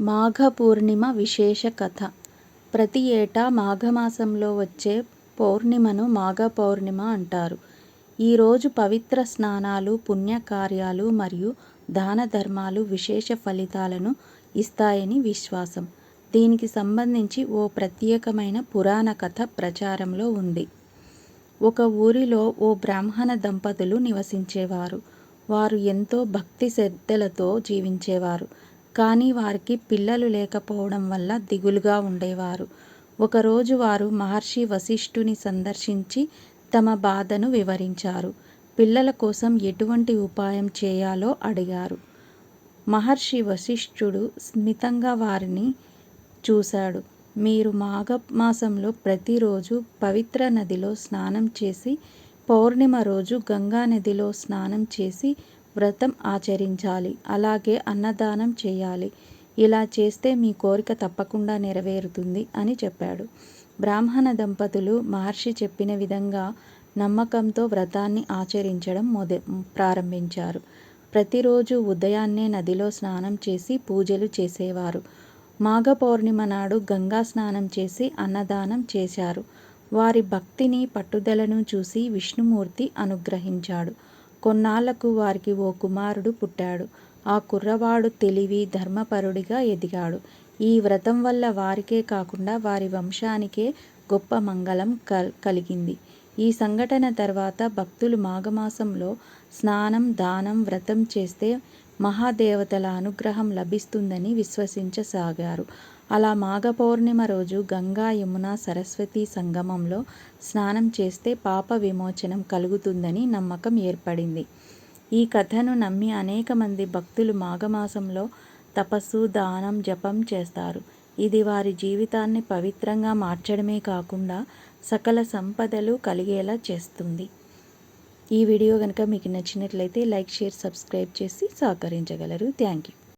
మాఘ పూర్ణిమ విశేష కథ. ప్రతి ఏటా మాఘమాసంలో వచ్చే పౌర్ణిమను మాఘ పౌర్ణిమ అంటారు ఈరోజు పవిత్ర స్నానాలు పుణ్యకార్యాలు మరియు దాన ధర్మాలు విశేష ఫలితాలను ఇస్తాయని విశ్వాసం. దీనికి సంబంధించి ఓ ప్రత్యేకమైన పురాణ కథ ప్రచారంలో ఉంది. ఒక ఊరిలో ఓ బ్రాహ్మణ దంపతులు నివసించేవారు. వారు ఎంతో భక్తి శ్రద్ధలతో జీవించేవారు. కానీ వారికి పిల్లలు లేకపోవడం వల్ల దిగులుగా ఉండేవారు. ఒకరోజు వారు మహర్షి వశిష్ఠుని సందర్శించి తమ బాధను వివరించారు. పిల్లల కోసం ఎటువంటి ఉపాయం చేయాలో అడిగారు. మహర్షి వశిష్ఠుడు స్మితంగా వారిని చూశాడు. మీరు మాఘ మాసంలో ప్రతిరోజు పవిత్ర నదిలో స్నానం చేసి పౌర్ణిమ రోజు గంగా నదిలో స్నానం చేసి వ్రతం ఆచరించాలి. అలాగే అన్నదానం చేయాలి. ఇలా చేస్తే మీ కోరిక తప్పకుండా నెరవేరుతుంది అని చెప్పాడు. బ్రాహ్మణ దంపతులు మహర్షి చెప్పిన విధంగా నమ్మకంతో వ్రతాన్ని ఆచరించడం మొద ప్రారంభించారు. ప్రతిరోజు ఉదయాన్నే నదిలో స్నానం చేసి పూజలు చేసేవారు. మాఘ పౌర్ణిమ నాడు గంగా స్నానం చేసి అన్నదానం చేశారు. వారి భక్తిని పట్టుదలను చూసి విష్ణుమూర్తి అనుగ్రహించాడు. కొన్నాళ్ళకు వారికి ఓ కుమారుడు పుట్టాడు. ఆ కుర్రవాడు తెలివి ధర్మపరుడిగా ఎదిగాడు. ఈ వ్రతం వల్ల వారికే కాకుండా వారి వంశానికే గొప్ప మంగళం కల్ కలిగింది. ఈ సంఘటన తర్వాత భక్తులు మాఘమాసంలో స్నానం దానం వ్రతం చేస్తే మహాదేవతల అనుగ్రహం లభిస్తుందని విశ్వసించసాగారు. అలా మాఘ పౌర్ణిమ రోజు గంగా యమున సరస్వతి సంగమంలో స్నానం చేస్తే పాప విమోచనం కలుగుతుందని నమ్మకం ఏర్పడింది. ఈ కథను నమ్మి అనేక మంది భక్తులు మాఘమాసంలో తపస్సు దానం జపం చేస్తారు. ఇది వారి జీవితాన్ని పవిత్రంగా మార్చడమే కాకుండా సకల సంపదలు కలిగేలా చేస్తుంది. ఈ వీడియో కనుక మీకు నచ్చినట్లయితే లైక్ షేర్ సబ్స్క్రైబ్ చేసి సహకరించగలరు. Thank you.